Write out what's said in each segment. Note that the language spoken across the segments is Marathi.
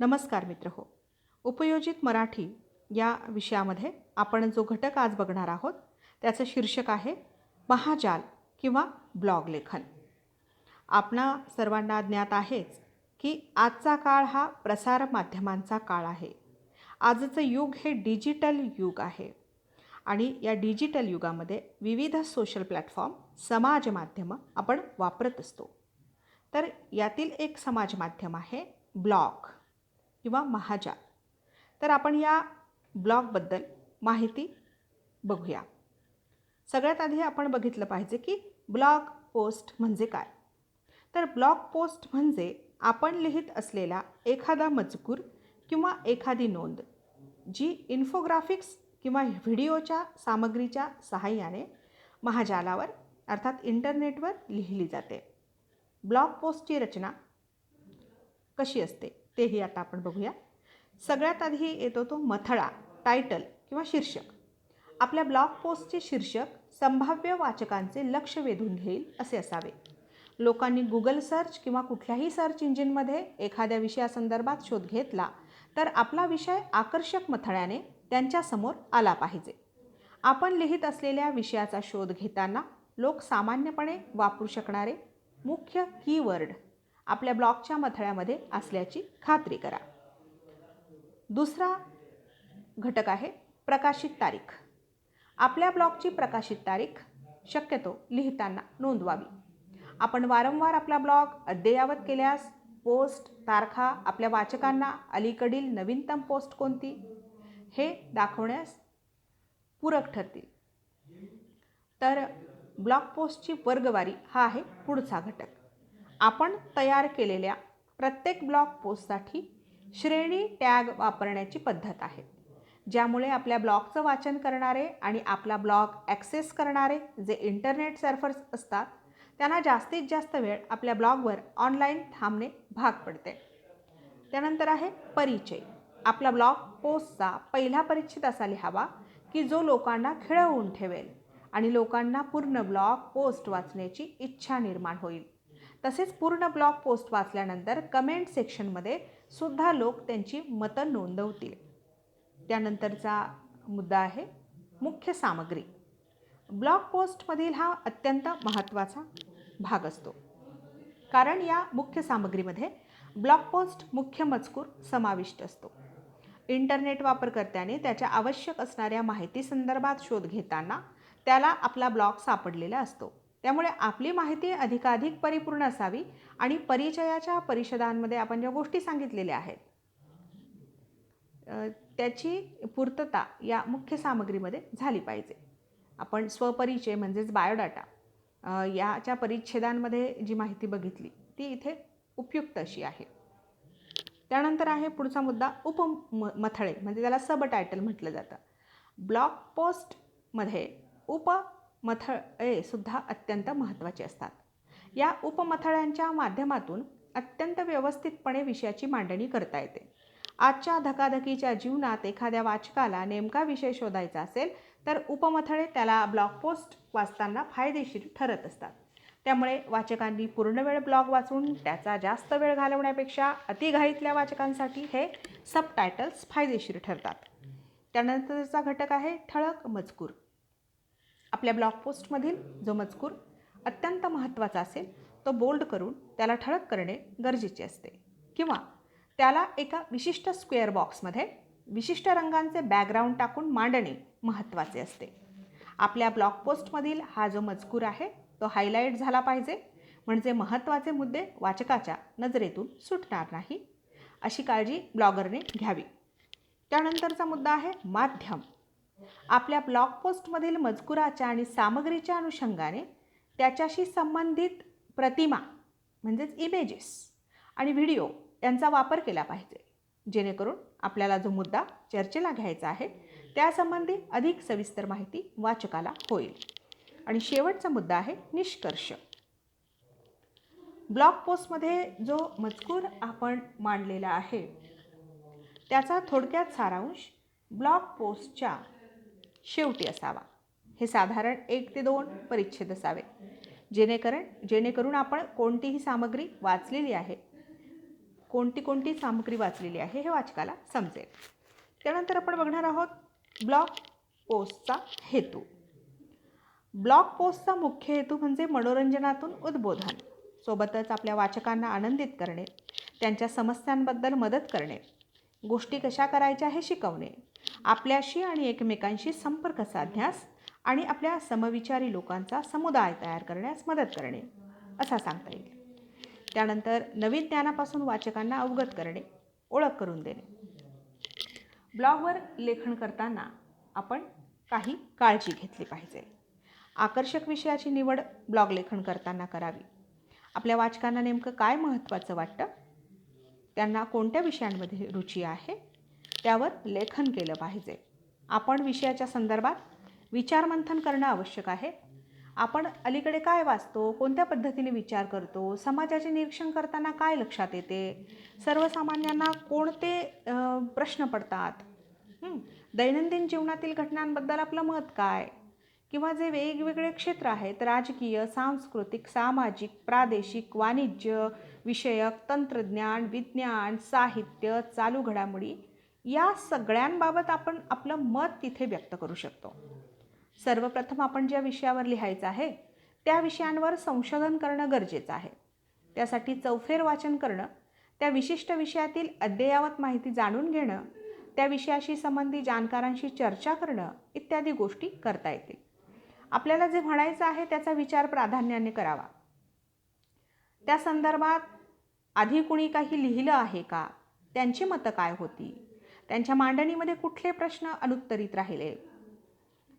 नमस्कार मित्र हो. उपयोजित मराठी या विषयामध्ये आपण जो घटक आज बघणार आहोत त्याचं शीर्षक आहे महाजाल किंवा ब्लॉग लेखन. आपणा सर्वांना ज्ञात आहेच की आजचा काळ हा प्रसार माध्यमांचा काळ आहे. आजचं युग हे डिजिटल युग आहे. आणि या डिजिटल युगामध्ये विविध सोशल प्लॅटफॉर्म समाज माध्यमं आपण वापरत असतो. तर यातील एक समाज माध्यम आहे ब्लॉग. किंवा महाजाल. तर आपण या ब्लॉगबद्दल माहिती बघूया. सगळ्यात आधी आपण बघितलं पाहिजे की ब्लॉग पोस्ट म्हणजे काय? तर ब्लॉग पोस्ट म्हणजे आपण लिहित असलेला एखादा मजकूर किंवा एखादी नोंद जी इन्फोग्राफिक्स किंवा व्हिडिओच्या सामग्रीच्या सहाय्याने महाजालावर अर्थात इंटरनेटवर लिहिली जाते. ब्लॉग पोस्टची रचना कशी असते? तेही आता आपण बघूया. सगळ्यात आधी येतो तो मथळा टायटल किंवा शीर्षक. आपल्या ब्लॉग पोस्टचे शीर्षक संभाव्य वाचकांचे लक्ष वेधून घेईल असे असावे. लोकांनी गुगल सर्च किंवा कुठल्याही सर्च इंजिनमध्ये एखाद्या विषयासंदर्भात शोध घेतला तर आपला विषय आकर्षक मथळ्याने त्यांच्यासमोर आला पाहिजे. आपण लिहित असलेल्या विषयाचा शोध घेताना लोक सामान्यपणे वापरू शकणारे मुख्य कीवर्ड आपल्या ब्लॉगच्या मथळ्यामध्ये असल्याची खात्री करा. दुसरा घटक आहे प्रकाशित तारीख. आपल्या ब्लॉगची प्रकाशित तारीख शक्यतो लिहिताना नोंदवावी. आपण वारंवार आपला ब्लॉग अद्ययावत केल्यास पोस्ट तारखा आपल्या वाचकांना अलीकडील नवीनतम पोस्ट कोणती? हे दाखवण्यास पूरक ठरतील. तर ब्लॉग पोस्टची वर्गवारी हा आहे पुढचा घटक. आपण तयार केलेल्या प्रत्येक ब्लॉग पोस्टसाठी श्रेणी टॅग वापरण्याची पद्धत आहे ज्यामुळे आपल्या ब्लॉगचं वाचन करणारे आणि आपला ब्लॉग ॲक्सेस करणारे जे इंटरनेट सर्फर्स असतात त्यांना जास्तीत जास्त वेळ आपल्या ब्लॉगवर ऑनलाईन थांबणे भाग पडते. त्यानंतर आहे परिचय. आपला ब्लॉग पोस्टचा पहिला परिचित असा लिहावा की जो लोकांना खिळवून ठेवेल आणि लोकांना पूर्ण ब्लॉग पोस्ट वाचण्याची इच्छा निर्माण होईल. तसेच पूर्ण ब्लॉग पोस्ट वाचल्यानंतर कमेंट सेक्शनमध्ये सुद्धा लोक त्यांची मतं नोंदवतील. त्यानंतरचा मुद्दा आहे मुख्य सामग्री. ब्लॉग पोस्टमधील हा अत्यंत महत्त्वाचा भाग असतो. कारण या मुख्य सामग्रीमध्ये ब्लॉग पोस्ट मुख्य मजकूर समाविष्ट असतो. इंटरनेट वापरकर्त्याने त्याच्या आवश्यक असणाऱ्या माहिती संदर्भात शोध घेताना त्याला आपला ब्लॉग सापडलेला असतो. त्यामुळे आपली माहिती अधिकाधिक परिपूर्ण असावी आणि परिचयाच्या परिषदांमध्ये आपण ज्या गोष्टी सांगितलेल्या आहेत त्याची पूर्तता या मुख्य सामग्रीमध्ये झाली पाहिजे. आपण स्वपरिचय म्हणजेच बायोडाटा याच्या परिच्छेदांमध्ये जी माहिती बघितली ती इथे उपयुक्त अशी आहे. त्यानंतर आहे पुढचा मुद्दा उप म मथळे म्हणजे त्याला सब टायटल म्हटलं जातं. ब्लॉग पोस्टमध्ये उप मथळेसुद्धा अत्यंत महत्त्वाचे असतात. या उपमथळ्यांच्या माध्यमातून अत्यंत व्यवस्थितपणे विषयाची मांडणी करता येते. आजच्या धकाधकीच्या जीवनात एखाद्या वाचकाला नेमका विषय शोधायचा असेल तर उपमथळे त्याला ब्लॉग पोस्ट वाचताना फायदेशीर ठरत असतात. त्यामुळे वाचकांनी पूर्ण वेळ ब्लॉग वाचून त्याचा जास्त वेळ घालवण्यापेक्षा अतिघाईतल्या वाचकांसाठी हे सबटायटल्स फायदेशीर ठरतात. त्यानंतरचा घटक आहे ठळक मजकूर. आपल्या ब्लॉग पोस्टमधील जो मजकूर अत्यंत महत्त्वाचा असेल तो बोल्ड करून त्याला ठळक करणे गरजेचे असते. किंवा त्याला एका विशिष्ट स्क्वेअर बॉक्समध्ये विशिष्ट रंगांचे बॅकग्राऊंड टाकून मांडणे महत्त्वाचे असते. आपल्या ब्लॉग पोस्टमधील हा जो मजकूर आहे तो हायलाईट झाला पाहिजे. म्हणजे महत्त्वाचे मुद्दे वाचकाच्या नजरेतून सुटणार नाही. अशी काळजी ब्लॉगरने घ्यावी. त्यानंतरचा मुद्दा आहे माध्यम. आपल्या ब्लॉग पोस्टमधील मजकुराच्या आणि सामग्रीच्या अनुषंगाने त्याच्याशी संबंधित प्रतिमा म्हणजेच इमेजेस आणि व्हिडिओ यांचा वापर केला पाहिजे. जेणेकरून आपल्याला जो मुद्दा चर्चेला घ्यायचा आहे त्यासंबंधी अधिक सविस्तर माहिती वाचकाला होईल. आणि शेवटचा मुद्दा आहे निष्कर्ष. ब्लॉग पोस्टमध्ये जो मजकूर आपण मांडलेला आहे त्याचा थोडक्यात सारांश ब्लॉग पोस्टच्या शेवटी असावा. हे साधारण एक ते दोन परिच्छेद असावे. जेणेकरून जेणेकरून आपण कोणतीही सामग्री वाचलेली आहे. कोणती कोणती सामग्री वाचलेली आहे हे वाचकाला समजेल. त्यानंतर आपण बघणार आहोत ब्लॉग पोस्टचा हेतू. ब्लॉग पोस्टचा मुख्य हेतू म्हणजे मनोरंजनातून उद्बोधन सोबतच आपल्या वाचकांना आनंदित करणे त्यांच्या समस्यांबद्दल मदत करणे गोष्टी कशा करायच्या हे शिकवणे आपल्याशी आणि एकमेकांशी संपर्क साधण्यास आणि आपल्या समविचारी लोकांचा समुदाय तयार करण्यास मदत करणे असा सांगता येईल. त्यानंतर नवीन ज्ञानापासून वाचकांना अवगत करणे ओळख करून देणे. ब्लॉगवर लेखन करताना आपण काही काळजी घेतली पाहिजे. आकर्षक विषयाची निवड ब्लॉग लेखन करताना करावी. आपल्या वाचकांना नेमकं काय महत्त्वाचं वाटतं? त्यांना कोणत्या विषयांमध्ये रुची आहे? त्यावर लेखन केलं पाहिजे. आपण विषयाच्या संदर्भात विचारमंथन करणं आवश्यक आहे. आपण अलीकडे काय वाचतो कोणत्या पद्धतीने विचार करतो समाजाचे निरीक्षण करताना काय लक्षात येते सर्वसामान्यांना कोणते प्रश्न पडतात? दैनंदिन जीवनातील घटनांबद्दल आपलं मत काय? किंवा जे वेगवेगळे क्षेत्र आहेत राजकीय सांस्कृतिक सामाजिक प्रादेशिक वाणिज्य विषयक तंत्रज्ञान विज्ञान साहित्य चालू घडामोडी या सगळ्यांबाबत आपण आपलं मत तिथे व्यक्त करू शकतो. सर्वप्रथम आपण ज्या विषयावर लिहायचं आहे त्या विषयांवर संशोधन करणं गरजेचं आहे. त्यासाठी चौफेर वाचन करणं त्या विशिष्ट विषयातील अद्ययावत माहिती जाणून घेणं त्या विषयाशी संबंधी जाणकारांशी चर्चा करणं इत्यादी गोष्टी करता येतील. आपल्याला जे म्हणायचं आहे त्याचा विचार प्राधान्याने करावा. त्या संदर्भात आधी कुणी काही लिहिलं आहे का? त्यांची मतं काय होती? त्यांच्या मांडणीमध्ये कुठले प्रश्न अनुत्तरित राहिले?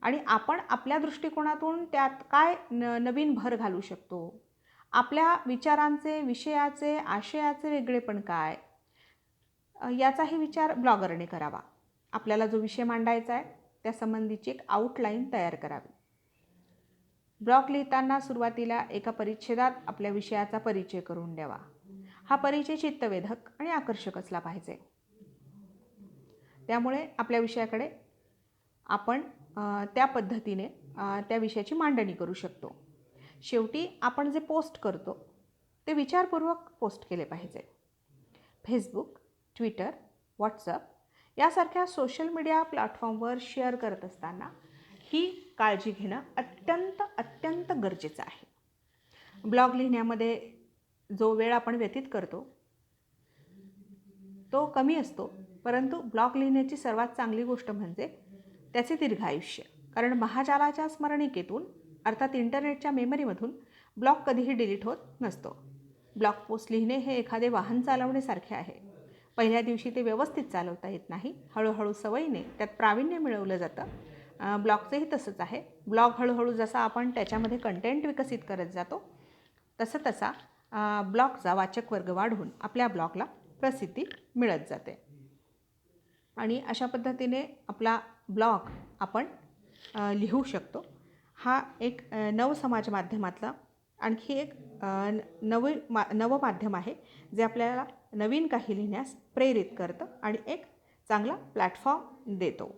आणि आपण आपल्या दृष्टिकोनातून त्यात काय न नवीन भर घालू शकतो? आपल्या विचारांचे विषयाचे आशयाचे वेगळेपण काय? याचाही विचार ब्लॉगरने करावा. आपल्याला जो विषय मांडायचा आहे त्या संबंधीची एक आउटलाईन तयार करावी. ब्लॉग लिहिताना सुरुवातीला एका परिच्छेदात आपल्या विषयाचा परिचय करून द्यावा. हा परिचय चित्तवेधक आणि आकर्षक असला पाहिजे. त्यामुळे आपल्या विषयाकडे आपण त्या पद्धतीने त्या विषयाची मांडणी करू शकतो. शेवटी आपण जे पोस्ट करतो ते विचारपूर्वक पोस्ट केले पाहिजे. फेसबुक ट्विटर व्हॉट्सअप यासारख्या सोशल मीडिया प्लॅटफॉर्मवर शेअर करत असताना ही काळजी घेणं अत्यंत अत्यंत गरजेचं आहे. ब्लॉग लिहिण्यामध्ये जो वेळ आपण व्यतीत करतो तो कमी असतो. परंतु ब्लॉग लिहिण्याची सर्वात चांगली गोष्ट म्हणजे त्याचे दीर्घ आयुष्य. कारण महाजालाच्या स्मरणिकेतून अर्थात इंटरनेटच्या मेमरीमधून ब्लॉग कधीही डिलीट होत नसतो. ब्लॉग पोस्ट लिहिणे हे एखादे वाहन चालवण्यासारखे आहे. पहिल्या दिवशी ते व्यवस्थित चालवता येत नाही. हळूहळू सवयीने त्यात प्रावीण्य मिळवलं जातं. ब्लॉगचंही तसंच आहे. ब्लॉग हळूहळू जसा आपण त्याच्यामध्ये कंटेंट विकसित करत जातो तसं तसा ब्लॉगचा वाचक वर्ग वाढवून आपल्या ब्लॉगला प्रसिद्धी मिळत जाते. आणि अशा पद्धतीने आपला ब्लॉग आपण लिहू शकतो. हा एक नवसमाज माध्यमातला आणखी एक नवी मा नवमाध्यम आहे जे आपल्याला नवीन काही लिहिण्यास प्रेरित करतं आणि एक चांगला प्लॅटफॉर्म देतो.